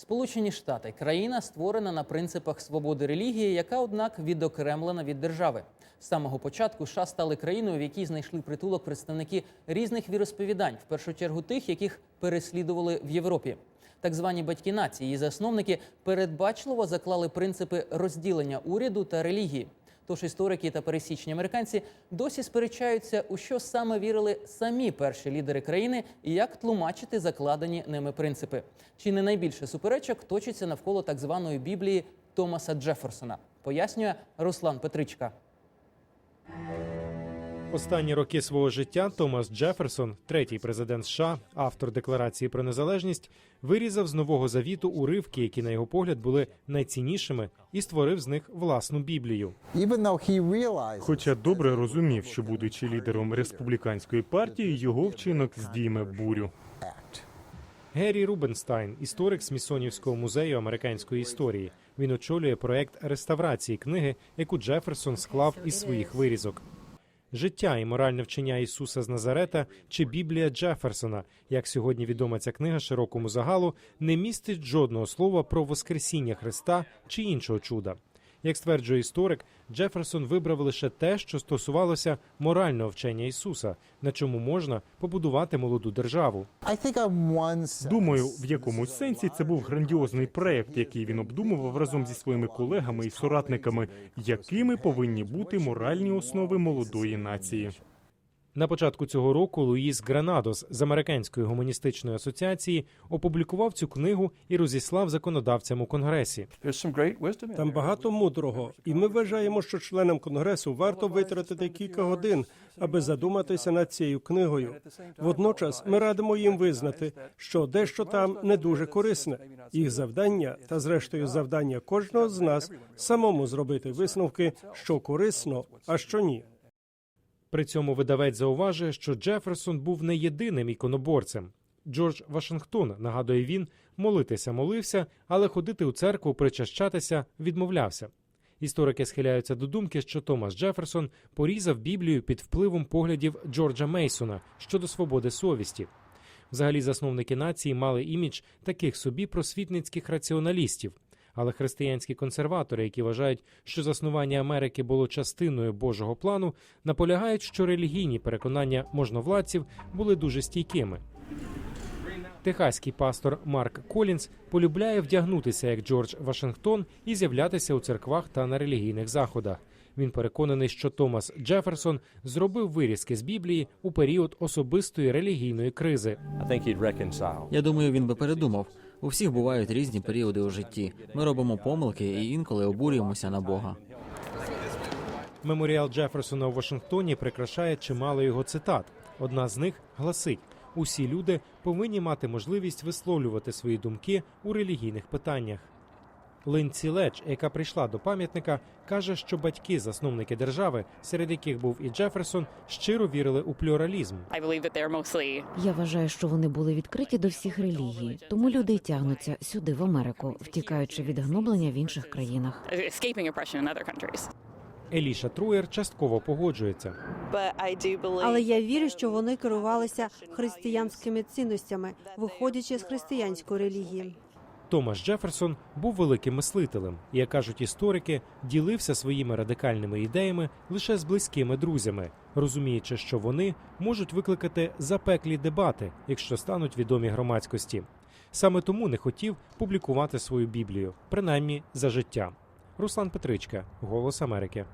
Сполучені Штати країна створена на принципах свободи релігії, яка, однак, відокремлена від держави. З самого початку США стали країною, в якій знайшли притулок представники різних віросповідань, в першу чергу тих, яких переслідували в Європі. Так звані батьки нації, її засновники передбачливо заклали принципи розділення уряду та релігії. Тож історики та пересічні американці досі сперечаються, у що саме вірили самі перші лідери країни і як тлумачити закладені ними принципи. Чи не найбільше суперечок точиться навколо так званої біблії Томаса Джеферсона? Пояснює Руслан Петричка. Останні роки свого життя Томас Джеферсон, третій президент США, автор декларації про незалежність, вирізав з нового завіту уривки, які на його погляд були найціннішими, і створив з них власну біблію. Хоча добре розумів, що будучи лідером республіканської партії, його вчинок здійме бурю. Геррі Рубенстайн, історик Смісонівського музею американської історії. Він очолює проект реставрації книги, яку Джеферсон склав із своїх вирізок. Життя і моральне вчення Ісуса з Назарета чи Біблія Джеферсона, як сьогодні відома ця книга широкому загалу, не містить жодного слова про Воскресіння Христа чи іншого чуда. Як стверджує історик, Джеферсон вибрав лише те, що стосувалося морального вчення Ісуса, на чому можна побудувати молоду державу. Думаю, в якомусь сенсі це був грандіозний проект, який він обдумував разом зі своїми колегами і соратниками, якими повинні бути моральні основи молодої нації. На початку цього року Луїс Гранадос з Американської гуманістичної асоціації опублікував цю книгу і розіслав законодавцям у конгресі. Там багато мудрого, і ми вважаємо, що членам конгресу варто витратити кілька годин, аби задуматися над цією книгою. Водночас ми радимо їм визнати, що дещо там не дуже корисне. Їх завдання та, зрештою, завдання кожного з нас самому зробити висновки, що корисно, а що ні. При цьому видавець зауважує, що Джеферсон був не єдиним іконоборцем. Джордж Вашингтон, нагадує він, молитися молився, але ходити у церкву причащатися відмовлявся. Історики схиляються до думки, що Томас Джеферсон порізав Біблію під впливом поглядів Джорджа Мейсона щодо свободи совісті. Взагалі, засновники нації мали імідж таких собі просвітницьких раціоналістів. Але християнські консерватори, які вважають, що заснування Америки було частиною Божого плану, наполягають, що релігійні переконання можновладців були дуже стійкими. Техаський пастор Марк Колінс полюбляє вдягнутися як Джордж Вашингтон і з'являтися у церквах та на релігійних заходах. Він переконаний, що Томас Джеферсон зробив вирізки з Біблії у період особистої релігійної кризи. Я думаю, він би передумав. У всіх бувають різні періоди у житті. Ми робимо помилки і інколи обурюємося на Бога. Меморіал Джеферсона у Вашингтоні прикрашає чимало його цитат. Одна з них гласить: усі люди повинні мати можливість висловлювати свої думки у релігійних питаннях. Линдсі Ледж, яка прийшла до пам'ятника, каже, що батьки, засновники держави, серед яких був і Джеферсон, щиро вірили у плюралізм. Я вважаю, що вони були відкриті до всіх релігій, тому люди й тягнуться сюди, в Америку, втікаючи від гноблення в інших країнах. Еліша Труєр частково погоджується. Але я вірю, що вони керувалися християнськими цінностями, виходячи з християнської релігії. Томас Джеферсон був великим мислителем і, як кажуть історики, ділився своїми радикальними ідеями лише з близькими друзями, розуміючи, що вони можуть викликати запеклі дебати, якщо стануть відомі громадськості. Саме тому не хотів публікувати свою Біблію, принаймні за життя. Руслан Петричка, Голос Америки.